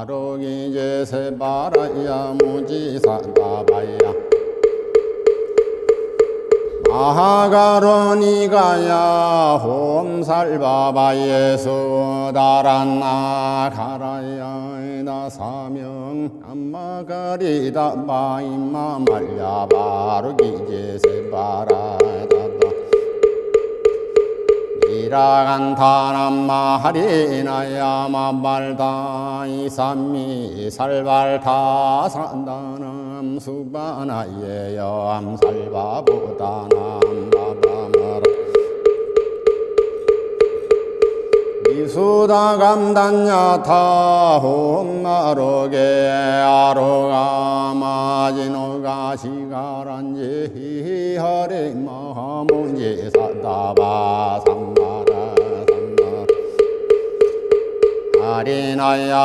마로기 제세 바라야 무지사다바야. 마하가로니가야 홈살바바예수 다란나 가라야 나 사명 암마가리다 바이마 말야 바로기 제세 바라 이라간타남마 하리나야마 말다. 이삼미 살발타 산다남 수바나예여 암 살바보다남 바바마라. 이수다 감단야타 홈마로게 아로가 마지노가 시가란지 하리 마하문지 사다바 삼 아리나야